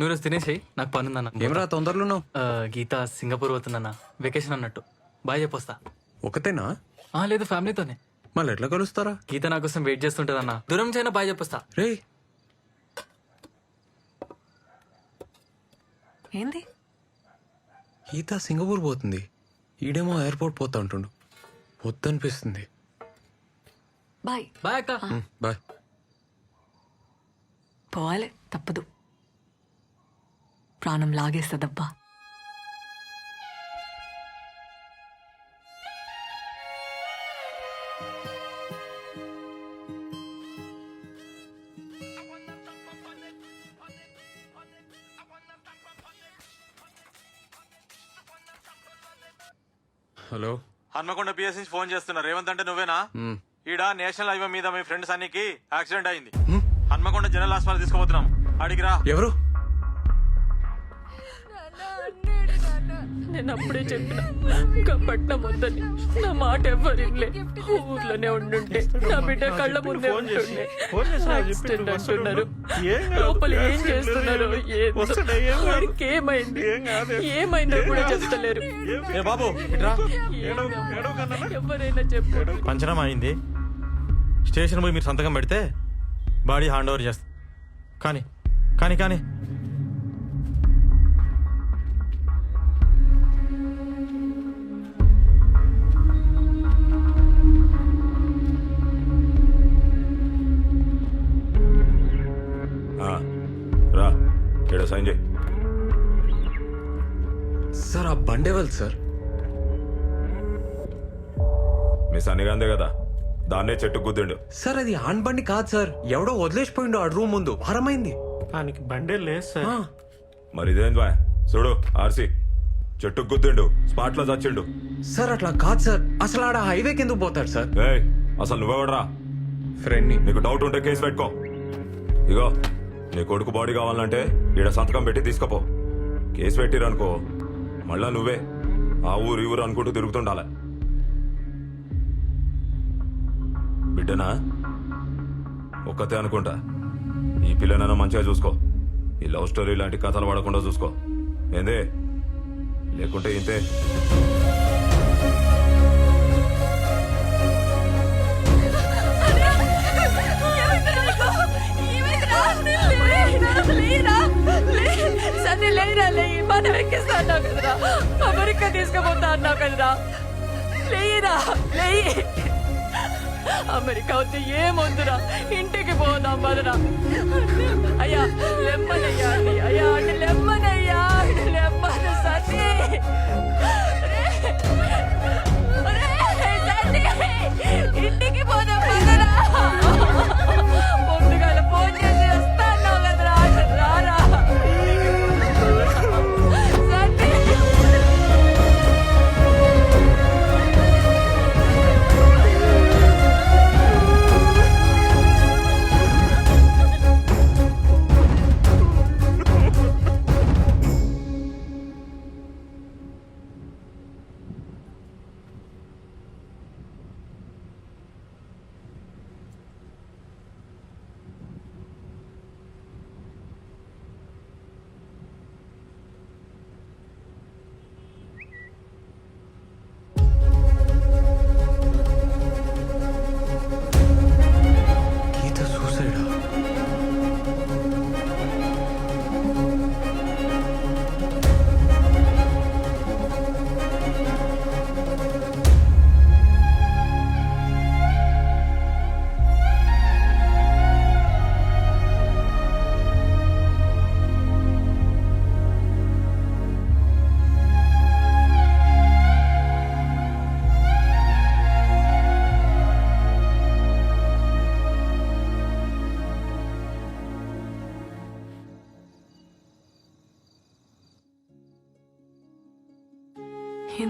నువ్వు రోజు తినేసేయి నాకు పని ఉందన్న ఏమరా తొందరలో ఆ, గీత సింగపూర్ పోతుందన్న. వెకేషన్ అన్నట్టు. బాయ్ చెప్పొస్తా. ఒకతేనా? ఆ, లేదు ఫ్యామిలీతోనే. మళ్ళీ ఎట్లా కలుస్తారా? గీత నా కోసం వెయిట్ చేస్తుంటదన్న. దూరం అయినా బాయ్ చెప్పొస్తా. రే ఏంది? ఈత సింగపూర్ పోతుంది. ఈడేమో ఎయిర్పోర్ట్ పోతా అంటుండు. వద్దనిపిస్తుంది. బాయ్. బాయ్ అక్క. బాయ్. పోవాలి తప్పదు. ప్రాణం లాగేస్తుందబ్బా. హలో. హన్మకొండ పిఎస్ నుంచి ఫోన్ చేస్తున్నా. రేవంత్ అంటే నువ్వేనా? ఈడ నేషనల్ హైవే మీద మీ ఫ్రెండ్ సన్నీకి యాక్సిడెంట్ అయింది. హన్మకొండ జనరల్ హాస్పిటల్ తీసుకుపోతున్నాం. అడిగిరా. ఎవరు? నేను అప్పుడే చెప్పిన ఇంకా పట్నం వద్దని. నా మాట ఎవ్వరిలే ఊర్లోనే ఉండుంటే నా బిడ్డ కళ్ళ ముందే ఉంటుండే యాక్సిడెంట్ అంటున్నారు. లోపల ఏం చేస్తున్నారు. వాడికి ఏమైంది ఏమైందో కూడా చెప్తలేరు ఏ బాబు ఎవరైనా చెప్పారు పంచనం అయింది? స్టేషన్ పోయి మీరు సంతకం పెడితే బాడీ హ్యాండ్ ఓవర్ చేస్తా. కానీ కానీ కానీ. సార్ ఆ బండేవల్ సార్? మీ సన్నిగాందే కదా. దాన్నే చెట్టు గుద్దిండు. సార్ అది ఆన్ బండి కాదు సార్. ఎవడో వదిలేసిపోయిండు ఆ రూమ్ ముందు. వారమైంది దానికి బండే లేదు సార్. ఆ, మరి ఇదేం బా చూడు ఆర్సీ. చెట్టు గుద్దిండు. స్పాట్లో చచ్చిండు. సార్ అట్లా కాదు సార్. అసలు ఆడ హైవే కిందకు పోతాడు సార్? ఏయ్ అసలు నువ్వెవడరా? ఫ్రెండ్ని. నీకు డౌట్ ఉంటే కేసు పెట్టుకో. ఇగో నీ కొడుకు బాడీ కావాలంటే ఈడ సంతకం పెట్టి తీసుకపో. కేసు పెట్టిరనుకో. మళ్ళా నువ్వే ఆ ఊరు ఈ ఊరు అనుకుంటూ తిరుగుతుండాలి. బిడ్డనా? ఒక్కతే అనుకుంటా. ఈ పిల్లనైనా మంచిగా చూసుకో. ఈ లవ్ స్టోరీ లాంటి కథలు పడకుండా చూసుకో. ఏందే? లేకుంటే ఇంతే. సరే లే మనం ఎక్కిస్తా అన్నావు కదరా. అమెరికా తీసుకుపోతా అన్నావు కదరా. లేరా లేయి. అమెరికా వచ్చి ఏమొద్దురా ఇంటికి పోదాం బదురా అయ్యా లెమ్మనయ్యా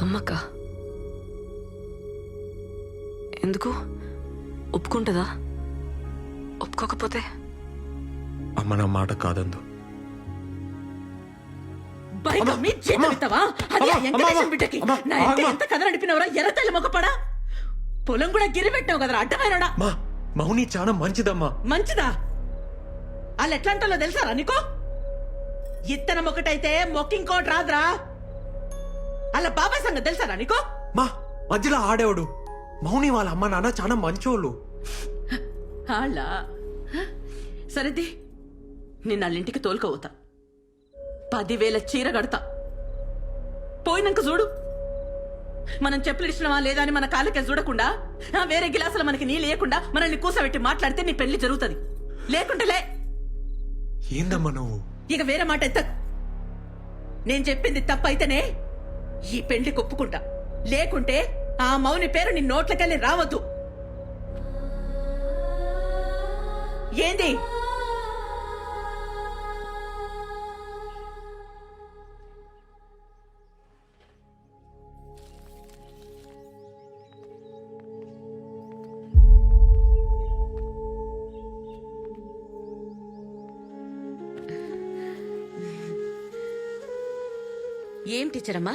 అమ్మక్క. ఎందుకు? ఒప్పుకుంటుందా? ఒప్పుకోకపోతే? అమ్మ నా మాట కాదందు. బైక్ అమ్మి జీతం ఇస్తావా? అది ఆ వెంకటేశం బిడ్డకి. నా ఎంత ఎంత కథ నడిపినవరా ఎర్రతల్లి మొగపడా? పొలం కూడా గిరి పెట్టావు కదరా అడ్డమైనడా? మా మౌని చాలా మంచిదమ్మా. మంచిదా? వాళ్ళు ఎట్లాంటో తెలుసారా నీకో? ఇత్తనం ఒకటైతే మొక్కింకోటి రాదురా. అలా బాబాయ్ సంగతి తెలుసారా నీకో? మా మధ్యలో ఆడేవాడు. మౌని వాళ్ళ అమ్మ నాన్న చాలా మంచోళ్ళు. అలా సరేది నిన్న వాళ్ళింటికి తోలుకపోతా పదివేల చీర కడతా. పోయినాక చూడు. మనం చెప్పులు ఇచ్చినవా లేదా అని మన కాళ్ళకే చూడకుండా వేరే గిలాసులు మనకి నీ లేకుండా మనల్ని కూసబెట్టి మాట్లాడితే నీ పెళ్ళి జరుగుతుంది. లేకుంటే లే. ఏందమ్మా నువ్వు? ఇక వేరే మాట ఎత్త నేను చెప్పింది తప్పైతేనే ఈ పెళ్ళి ఒప్పుకుంటా లేకుంటే ఆ మౌని పేరు నీ నోట్లకెళ్ళి రావద్దు. ఏంది? ఏం టీచర్ అమ్మా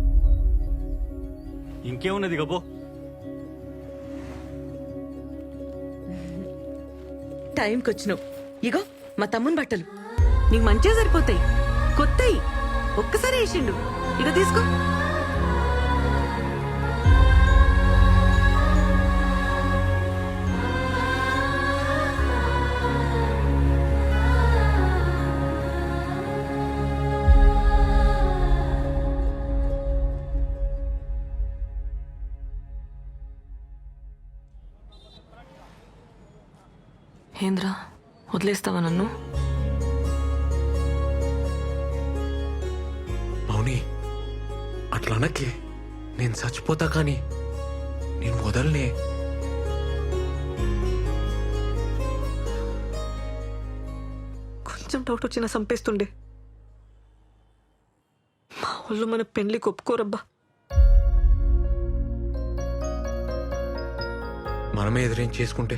ఇంకేమున్నది గబో టైంకి వచ్చినావు ఇగో మా తమ్ముని బట్టలు. నీకు మంచిగా సరిపోతాయి. కొత్తయి. ఒక్కసారి వేసిండు. ఇక తీసుకో. ఏంద్రా వదిలేస్తావా నన్ను మౌని అట్లా అనకే నేను చచ్చిపోతా కానీ నేను వదలనే కొంచెం డౌట్ వచ్చినా చంపేస్తుండే మా వాళ్ళు మన పెళ్ళికి ఒప్పుకోరబ్బా మనమే ఎదురేం చేసుకుంటే